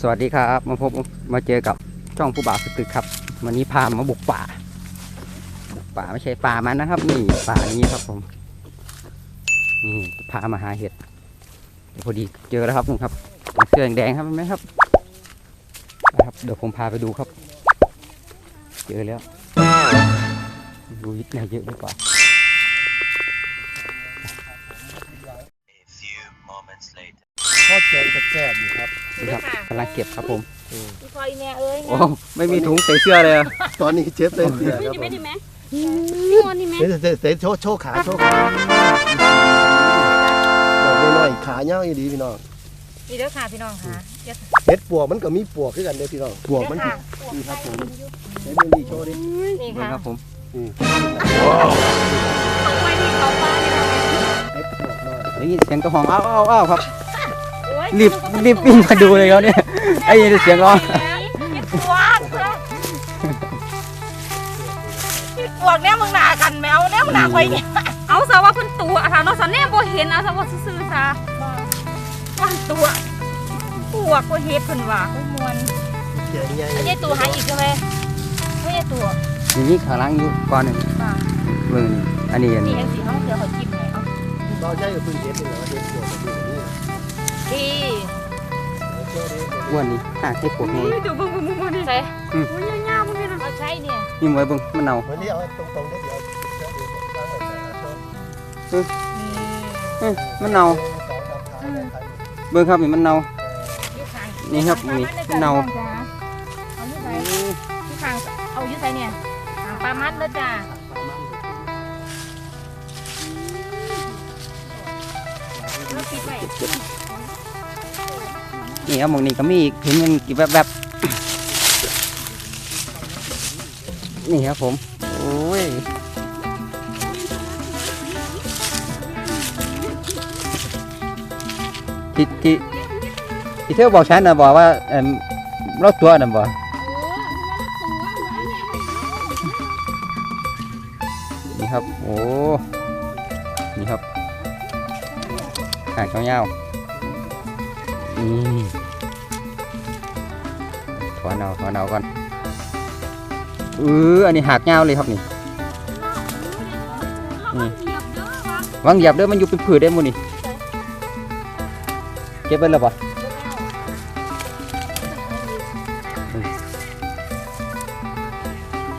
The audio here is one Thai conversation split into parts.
สวัสดีครับ มาพบมาเจอกับช่องผู้บ่าวสตึกครับ วันนี้พามาบุกป่าบุกป่าไม่ใช่ป่ามันนะครับ นี่ป่านี้ครับผมนี่พามาหาเห็ดพอดีเจอแล้วครับนี่ครับเสื้อแดงครับไหมครับนะครับ เดี๋ยวผมพาไปดูครับ เจอแล้วดูยิดไหนเยอะหรือเปล่า ซ่บๆอยู่ครับนี่ครับกำลังเก็บครับผมพี่พลอยแม่เอ้ยโอ้ไม่มีถุงใส่เสื้อเลยอะตอนนี้เชฟเต้นเสียครับนี่ผไหมมนี่ไหมนี่วันนี่ไหมเต้นเต้นเต้นโชว์โชว์ขาโชว์ขาดอกน้อยๆขาเงาอีดีพี่น้องนี่เด้อค่ะพี่น้องค่ะเดี๋ยวเห็ดปวกมันก็มีปวกคือกันเด้อพี่น้องปวกมันค่ะนี่ครับผมเห็ดมันดีโชว์ดินี่เบิ่งค่ะครับผมเอาไว้ที่เขาป้านี่เราเห็ดปวกน้อยได้ยินเสียงกระหองอ้าวอ้าวอ้าวครับโอ้ย รีบรีบวิ่งมาดูเลยครับเนี่ยไอ้เสียงร้องพี่ปวกพี่ปวกเนี่ยมึงหนากันแมวเนี่ยมึงหนาคอยเนี่ยเอาซะว่าเพิ่นตัวอะค่ะเนาะสันแน่บ่เห็นเอาซะว่าซื่อๆซะว่าตัวปวกบ่เฮ็ดเพิ่นว่าโอ้ยมวนแกงใหญ่ไม่ใช่ตัวหาอีกใช่ไหมไม่ใช่ตัวนี่นี่ขาล้างอยู่ก่อนหนึ่งค่ะเบิ่งนี่อันนี้อันนี่นี้เห็นสีห้องเสือเขาจิ้มไงเอาเราใช้กับพึ่งเห็ดนี่แหละว่าเห็ดปวกมันอยู่นี่ดีโชว์ ดิอ้วนนี่หาที่ปวกไงอุ้ยเดี๋ยวเบิ่งเบิ่งเบิ่งเบิ่งดิใส่อุ้ยยาวๆมึงนี่นะเอาใช้เนี่ยนี่มวยเบิ่งมันเน่าวันนี้เอาตรงๆได้เดี๋ยวโชว์ดิล้างให้สะอาดโชว์นี่เอ้ยมันเน่าหนึ่งสองสามขาเลยครับเบิ่งครับนี่มันเน่ายี่ขางนี่ครับนี่เน่าเอาอยู่ไหนยี่ขางเอาอยู่ไหนเนี่ยขางปลามันแล้วจ้าแล้วปิดไว้ นี่ครับหมองนี้ก็มีอีกเห็นมันกี่แบบแบบนี่ครับผม โอ้ยที่ที่ที่เธอบอกฉันนะบอกว่าเออรถตัวน่ะบอกนี่ครับ โอ้ นี่ครับหางยาวๆนี่ ถอนเอาถอนเอาก่อนเอออันนี้หักยาวเลยครับนี่นี่วางเหยียบเด้อมันอยู่เป็นผืนได้หมดนี่เก็บไว้แล้วปะ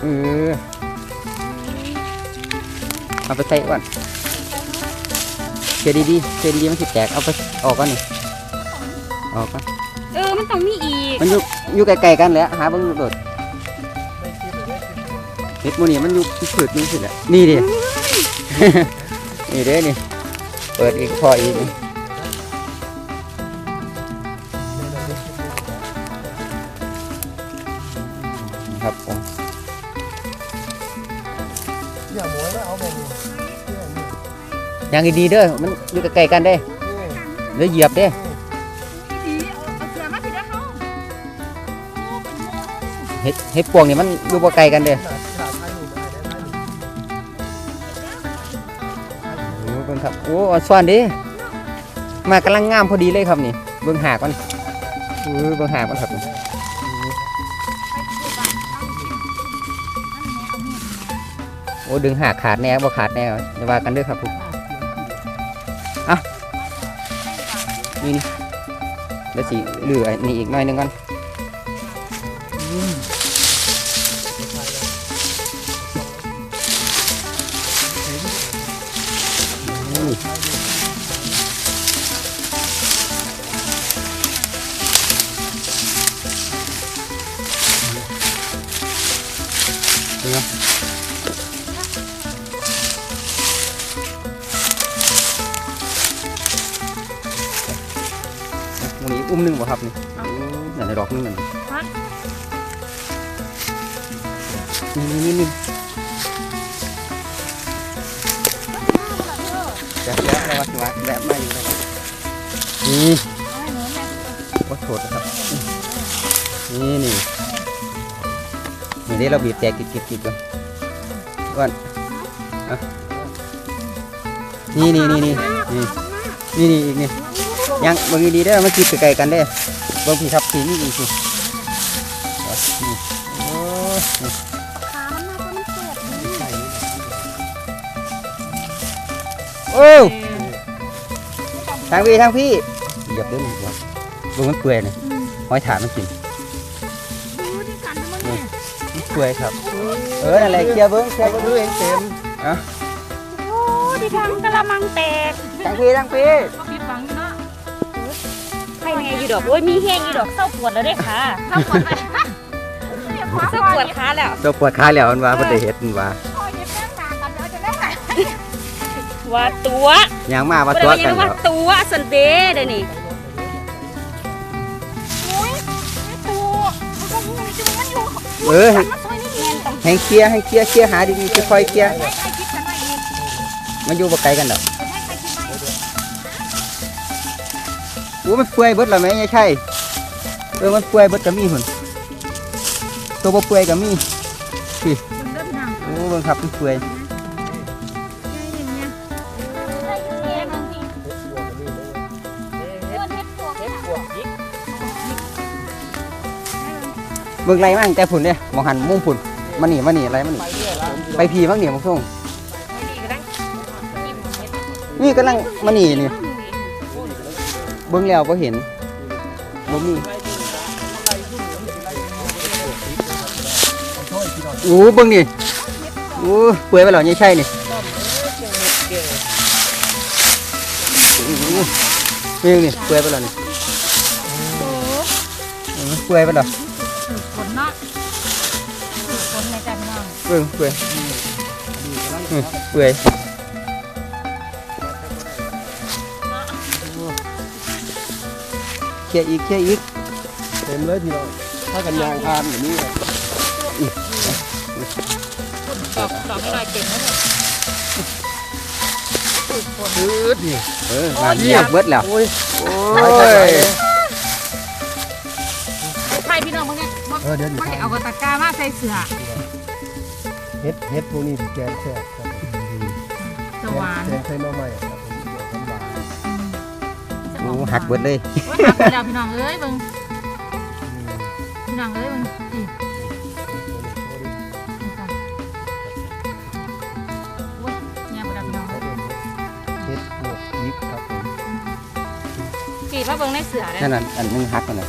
เออเอาไปใส่ก่อนเกดีดีๆเกดีๆมันสิแตกเอาไปออกก่อนนี่ ออกก่อนเออ มันต้องมีอีก มันอยู่อยู่ไกลๆกันแหล้วหาเบิ่งโดดเห็ดหมูนี่มันอยู่ผืดนี่สิแหละนี่ดิ นี่เด้อนี่ เปิดอีกพออีกนี่ครับผมอย่าหมวยนะเอาแบบนี้เนี่ยนี่อย่างดีๆเด้อมันอยู่ไกลๆกันเด้นี่เดี๋ยวเหยียบเด้ดีเอ เห็ดเห็ดปวงนี่มันอยู่บ่ไกลกันเด้ขนาดขนาดไทยหนูได้ได้ได้โอ้เบิ่งครับโอ้อ่อนซ้อนเดิมากำลังงามพอดีเลยครับนี่ เบิ่งหากมันเออเบิ่งหากมันครับโอ้ดึงหากขาดแน่บ่ขาดแน่อย่าว่ากันเด้อครับผมอะนี่นี่เดี๋ยวสิเหลือนี่อีกหน่อยหนึงก่อน วันนี้อุ้มหนึ่งบ่ครับนี่นั่นในดอกนึงนั่น นี่นี่นี่จะแวะแล้วว่าสิวะแวะมาอยู่แล้วนี่ว่าโทษนะครับ นี่นี่นี่ได้เราบีบแตกกิดกิดกิดก่อนก่อนอะนี่นี่นี่นี่นี่นี่นี่อีกนี่ยังเบิ่งดีๆเด้อมันคิดไกลๆกันเด้อเบิ่งพี่ครับพี่นี่อีกสิเอานี่โอ้ โอ้ยทางพี่ทางพี่เหยียบเด้อหนึ่งวะเบิ่งมันเปื่อยเลยอืมหอยถามมันกินดูดิกันมันเนี่ยมันเปื่อยครับ เออนั่นแหละเคลียร์เบิ้งเคลียร์เบิ้งดูเองเต็มโอ้ดิทางกะละมังแตกทางพี่ทางพี่ก็ผิดหวังอยู่เนาะใครแน่อยู่ดอกโอ้ยมีแห้งอยู่ดอกเศร้าปวดแล้วเด้ค่ะเศร้าปวดเศร้าปวดขาแล้วตัวปวดขาแล้วมันว่าบ่ได้เฮ็ดมันว่า ว่าตัวยางมาว่าบ่ตัวได้กันว่าแล้วตัวสันเดย์เด้อนี่อุ้ยไม่ตัวมันก็งูนี่จะมันอยู่เออให้มันซอยนี่เนียนต้องให้เคลียร์ให้เคลียร์เคลียร์หาดีๆค่อยๆเคลียร์ให้ใครคิดกันหน่อยเองมันอยู่บ่ไกลกันดอกให้ใครคิดหน่อยโอ้มันเปื่อยเบิดแล้วแม่ยายใช่เออมันเปื่อยเบิดก็มีหุ่นตัวบ่เปื่อยก็มีคุณเริ่มนั่งโอ้เบิ่งครับมันเปื่อย บิ่งไรมาตั้งแต่พุ่นเด้มองหันมุมพุ่นมานี่มานี่อะไรมานี่ไปพี่บ้างเนี่ยมังส่งนี่กำลังมานี่นี่เบิ่งแล้วบ่เห็นบ่มีโอ้เบิ่งนี่โอ้เปื่อยไปแล้วยายใช่นี่นี่นี่เปื่อยไปแล้วนี่เออเปื่อยไปแล้ว เปื่อยเปื่อยอืมเปื่อยเคลียร์อีกเคลียร์อีกเต็มเลยพี่น้องถ้ากันยางพานอย่างนี้เลยตอบตอบให้หน่อยเก่งนะเนี่ยปื๊ดนี่เอองานเงียบเบิดแล้วโอ้ยโอ้ไปไปไปยใช่พี่น้องมึงเนี่ยมึงเออเดี๋ยวไม่ได้เอากระตะกร้ามาใส่เสือ เฮ็ดเฮ็ดพวกนี้แกงแซ่บครับผมจะหวานแกงใส่หน่อไม้ครับผมเดี๋ยวน้ำหวานโอ้หักเบิดเลยโอ้ยหักไปแล้วพี่น้องเอ้ยเบิ่งพี่น้องเอ้ยเบิ่งนี่นี่ค่ะโอ้ยเนี่ยไปแล้วพี่น้องเอ้ยเฮ็ดพวกพริกครับผมกีดมาเบิ่งในเสือเลยนั่นน่ะอันหนึงหักกันน่ะ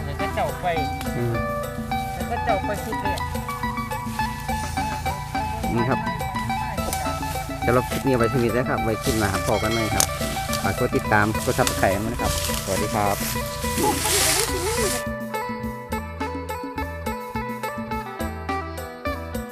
กให้เขาเจ้าไปอืมให้เขาเจ้าไปสุดเลยนี่ครับสำหรับคลิปนี้ไว้ที่นี้นะครับ ไว้คลิปหน้าพอกันไหมครับฝากกดติดตามกดซับสไครต์นะครับ สวัสดีครับ